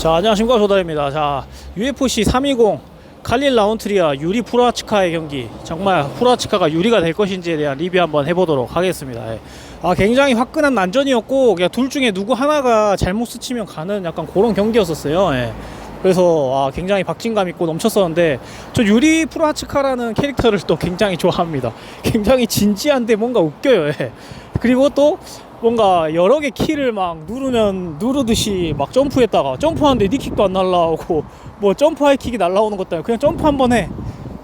자 안녕하십니까. 조달입니다. 자 UFC 320 칼릴 라운트리아 유리 프로아치카의 경기. 정말 프로아치카가 유리가 될 것인지에 대한 리뷰 한번 해보도록 하겠습니다. 예. 아 굉장히 화끈한 난전이었고 그냥 둘 중에 누구 하나가 잘못 스치면 가는 약간 그런 경기였었어요. 예. 그래서 아, 굉장히 박진감 있고 넘쳤었는데 저 유리 프로아치카라는 캐릭터를 또 굉장히 좋아합니다. 굉장히 진지한데 뭔가 웃겨요. 예. 그리고 또 뭔가 여러 개 키를 막 누르면 누르듯이 막 점프했다가 점프하는데 니킥도 안 날라오고 뭐 점프 하이킥이 날라오는 것도 아니고 그냥 점프 한 번 해.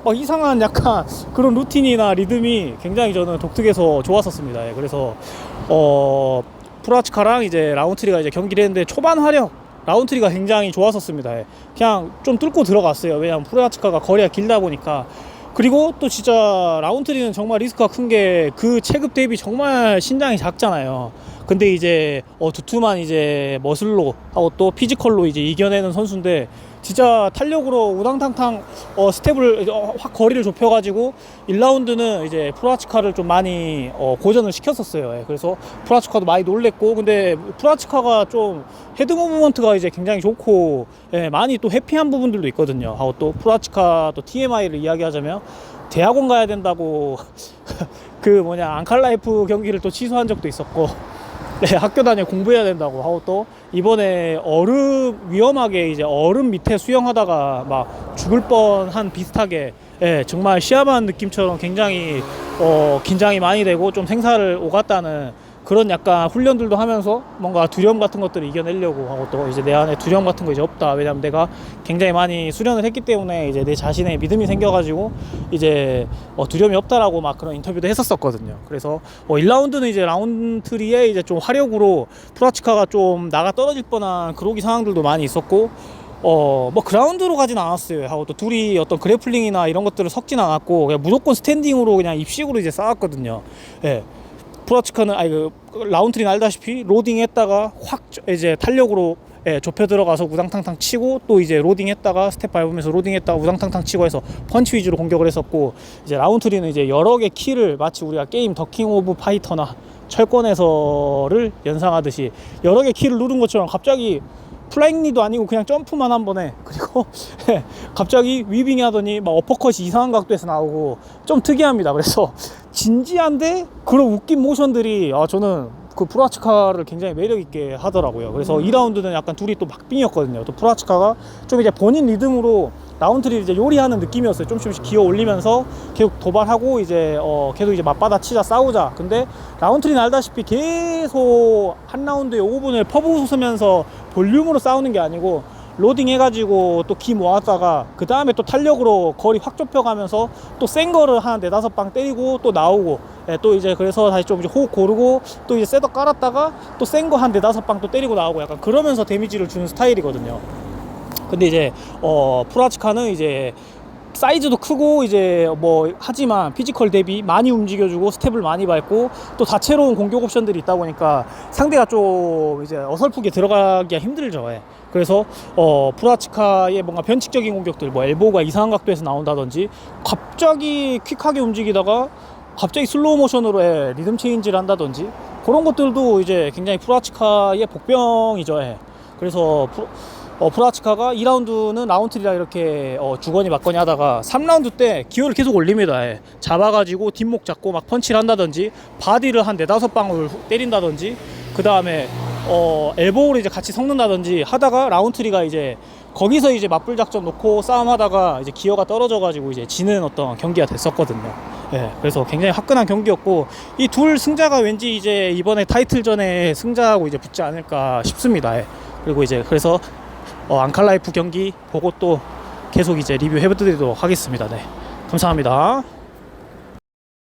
막 이상한 약간 그런 루틴이나 리듬이 굉장히 저는 독특해서 좋았었습니다. 예, 그래서 어 프라치카랑 이제 라운트리가 이제 경기를 했는데 초반 화력 라운트리가 굉장히 좋았었습니다. 예. 그냥 좀 뚫고 들어갔어요. 왜냐면 프라치카가 거리가 길다 보니까 그리고 또 진짜 라운트리는 정말 리스크가 큰 게 그 체급 대비 정말 신장이 작잖아요. 근데 이제 어 두툼한 이제 머슬로 하고 또 피지컬로 이제 이겨내는 선수인데 진짜 탄력으로 우당탕탕 어 스텝을 어, 확 거리를 좁혀가지고 1라운드는 이제 프라치카를 좀 많이 어 고전을 시켰었어요. 예, 그래서 프라치카도 많이 놀랬고 근데 프라치카가 좀 헤드 무브먼트가 이제 굉장히 좋고 예, 많이 또 해피한 부분들도 있거든요. 하고 또 프라치카 또 TMI를 이야기하자면 대학원 가야 된다고 그 뭐냐 앙칼라이프 경기를 또 취소한 적도 있었고 네, 학교 다녀 공부해야 된다고 하고 또 이번에 얼음 위험하게 이제 얼음 밑에 수영하다가 막 죽을 뻔한 비슷하게 예, 정말 시합한 느낌처럼 굉장히 어, 긴장이 많이 되고 좀 생사를 오갔다는 그런 약간 훈련들도 하면서 뭔가 두려움 같은 것들을 이겨내려고 하고 또 이제 내 안에 두려움 같은 거 이제 없다. 왜냐면 내가 굉장히 많이 수련을 했기 때문에 이제 내 자신의 믿음이 생겨가지고 이제 어, 두려움이 없다라고 막 그런 인터뷰도 했었었거든요. 그래서 어, 1라운드는 이제 라운트리에 이제 좀 화력으로 프라치카가 좀 나가 떨어질 뻔한 그로기 상황들도 많이 있었고 어, 뭐 그라운드로 가진 않았어요. 하고 또 둘이 어떤 그래플링이나 이런 것들을 섞진 않았고 그냥 무조건 스탠딩으로 그냥 입식으로 이제 싸웠거든요. 예. 프라치카는 아니 그 라운트린 알다시피 로딩 했다가 확 이제 탄력으로 예, 좁혀 들어가서 우당탕탕 치고 또 이제 로딩 했다가 스텝 밟으면서 로딩 했다가 우당탕탕 치고 해서 펀치 위주로 공격을 했었고 이제 라운트리는 이제 여러 개 키를 마치 우리가 게임 더킹 오브 파이터나 철권에서를 연상하듯이 여러 개 키를 누른 것처럼 갑자기 플라잉리도 아니고 그냥 점프만 한 번에 그리고 갑자기 위빙 하더니 막 어퍼컷이 이상한 각도에서 나오고 좀 특이합니다. 그래서 진지한데 그런 웃긴 모션들이 아 저는 그 프라치카를 굉장히 매력 있게 하더라고요. 그래서 2라운드는 약간 둘이 또 막빙이었거든요. 또 프라치카가 좀 이제 본인 리듬으로 라운드를 이제 요리하는 느낌이었어요. 좀 조금씩 기어 올리면서 계속 도발하고 이제 어 계속 이제 맞받아 치자 싸우자. 근데 라운트리는 알다시피 계속 한 라운드에 5분을 퍼부으면서 볼륨으로 싸우는 게 아니고 로딩 해가지고 또 기 모았다가 그 다음에 또 탄력으로 거리 확 좁혀가면서 또 센 거를 한 네다섯 방 때리고 또 나오고 예, 또 이제 그래서 다시 좀 이제 호흡 고르고 또 이제 셋업 깔았다가 또 센 거 한 네다섯 방 또 때리고 나오고 약간 그러면서 데미지를 주는 스타일이거든요. 근데 이제 어 프라치카는 이제 사이즈도 크고 이제 뭐 하지만 피지컬 대비 많이 움직여주고 스텝을 많이 밟고 또 다채로운 공격 옵션들이 있다 보니까 상대가 좀 이제 어설프게 들어가기가 힘들죠. 예. 그래서 어 프라치카의 뭔가 변칙적인 공격들 뭐 엘보가 이상한 각도에서 나온다든지 갑자기 퀵하게 움직이다가 갑자기 슬로우 모션으로 예, 리듬 체인지를 한다든지 그런 것들도 이제 굉장히 프라치카의 복병이죠. 예. 그래서 프로, 어, 프라치카가 2라운드는 라운트리라 이렇게 어, 주거니 맞거니 하다가 3라운드 때 기어를 계속 올립니다. 예. 잡아가지고 뒷목 잡고 막 펀치를 한다든지 바디를 한 네다섯 방울 때린다든지 그 다음에 어, 엘보를 이제 같이 섞는다든지 하다가 라운트리가 이제 거기서 이제 맞불 작전 놓고 싸움하다가 이제 기어가 떨어져가지고 이제 지는 어떤 경기가 됐었거든요. 예, 그래서 굉장히 화끈한 경기였고 이 둘 승자가 왠지 이제 이번에 타이틀전에 승자하고 이제 붙지 않을까 싶습니다. 예. 그리고 이제 그래서 어, 앙칼라이프 경기 보고 또 계속 이제 리뷰 해드리도록 하겠습니다. 네. 감사합니다.